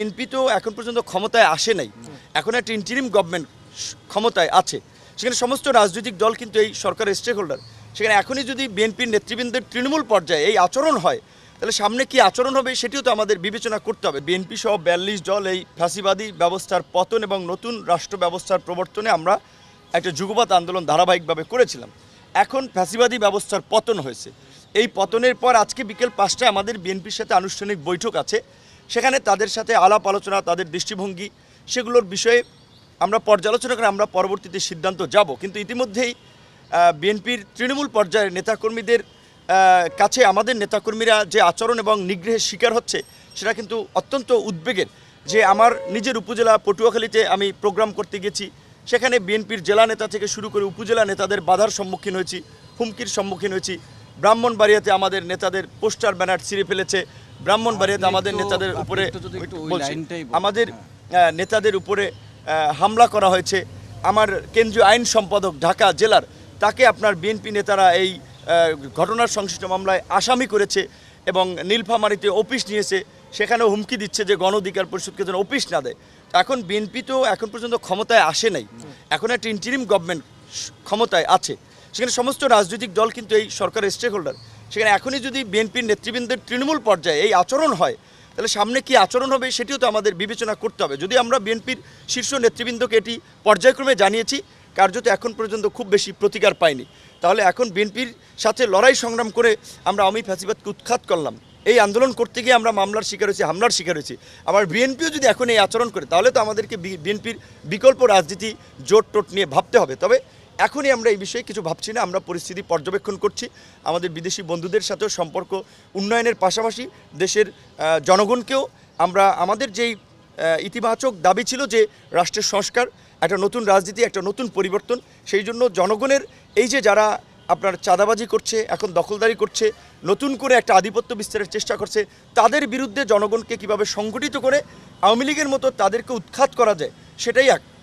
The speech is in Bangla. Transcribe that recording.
বিএনপি তো এখন পর্যন্ত ক্ষমতায় আসে নাই। এখন একটা ইন্টারিম গভর্নমেন্ট ক্ষমতায় আছে। সেখানে সমস্ত রাজনৈতিক দল কিন্তু এই সরকারের স্টেক হোল্ডার সেখানে এখনই যদি বিএনপির নেতৃবৃন্দের তৃণমূল পর্যায়ে এই আচরণ হয়, তাহলে সামনে কি আচরণ হবে সেটিও তো আমাদের বিবেচনা করতে হবে। বিএনপি সহ বিয়াল্লিশ দল এই ফ্যাসিবাদী ব্যবস্থার পতন এবং নতুন রাষ্ট্র ব্যবস্থার প্রবর্তনে আমরা একটা যুগপাত আন্দোলন ধারাবাহিকভাবে করেছিলাম। এখন ফ্যাসিবাদী ব্যবস্থার পতন হয়েছে। এই পতনের পর আজকে বিকেল পাঁচটায় আমাদের বিএনপির সাথে আনুষ্ঠানিক বৈঠক আছে। সেখানে তাদের সাথে আলাপ আলোচনা, তাদের দৃষ্টিভঙ্গি, সেগুলোর বিষয়ে আমরা পর্যালোচনা করে আমরা পরবর্তীতে সিদ্ধান্ত যাব। কিন্তু ইতিমধ্যেই বিএনপির তৃণমূল পর্যায়ের নেতাকর্মীদের কাছে আমাদের নেতাকর্মীরা যে আচরণ এবং নিগ্রহের শিকার হচ্ছে, সেটা কিন্তু অত্যন্ত উদ্বেগের। যে আমার নিজের উপজেলা পটুয়াখালীতে আমি প্রোগ্রাম করতে গেছি, সেখানে বিএনপির জেলা নেতা থেকে শুরু করে উপজেলা নেতাদের বাধার সম্মুখীন হয়েছি, হুমকির সম্মুখীন হয়েছি। ব্রাহ্মণবাড়িয়াতে আমাদের নেতাদের পোস্টার ব্যানার ছিঁড়ে ফেলেছে। ব্রাহ্মণবাড়িয়াতে আমাদের নেতাদের উপরে আমাদের হ্যাঁ। নেতাদের উপরে হামলা করা হয়েছে। আমার কেন্দ্রীয় আইন সম্পাদক ঢাকা জেলার তাকে আপনার বিএনপি নেতারা এই ঘটনার সংশ্লিষ্ট মামলায় আসামি করেছে এবং নীলফামারিতে অফিস নিয়েছে। সেখানেও হুমকি দিচ্ছে যে গণ অধিকার পরিষদকে যেন অফিস না দেয়। এখন বিএনপি তো এখন পর্যন্ত ক্ষমতায় আসে নাই। এখন একটা ইন্টারিম গভর্নমেন্ট ক্ষমতায় আছে। সেখানে সমস্ত রাজনৈতিক দল কিন্তু এই সরকারের স্টেক হোল্ডার সেখানে এখনই যদি বিএনপির নেতৃবৃন্দের তৃণমূল পর্যায়ে এই আচরণ হয়, তাহলে সামনে কি আচরণ হবে সেটিও তো আমাদের বিবেচনা করতে হবে। যদি আমরা বিএনপির শীর্ষ নেতৃবৃন্দকে এটি পর্যায়ক্রমে জানিয়েছি, কার্যত এখন পর্যন্ত খুব বেশি প্রতিকার পাইনি। তাহলে এখন বিএনপির সাথে লড়াই সংগ্রাম করে আমরা আমি ফ্যাসিবাদকে উৎখাত করলাম। এই আন্দোলন করতে গিয়ে আমরা মামলার শিকার হয়েছি, হামলার শিকার হয়েছি। আবার বিএনপিও যদি এখন এই আচরণ করে, তাহলে তো আমাদেরকে বিএনপির বিকল্প রাজনীতি জোট টোট নিয়ে ভাবতে হবে। তবে এখনই আমরা এই বিষয়ে কিছু ভাবছি না, আমরা পরিস্থিতি পর্যবেক্ষণ করছি। আমাদের বিদেশি বন্ধুদের সাথেও সম্পর্ক উন্নয়নের পাশাপাশি দেশের জনগণকেও আমরা, আমাদের যেই ইতিবাচক দাবি ছিল যে রাষ্ট্রের সংস্কার, একটা নতুন রাজনীতি, একটা নতুন পরিবর্তন, সেই জন্য জনগণের এই যে যারা আপনার চাঁদাবাজি করছে, এখন দখলদারি করছে, নতুন করে একটা আধিপত্য বিস্তারের চেষ্টা করছে, তাদের বিরুদ্ধে জনগণকে কীভাবে সংগঠিত করে আওয়ামী লীগের মতো তাদেরকে উৎখাত করা যায়, সেটাই এক-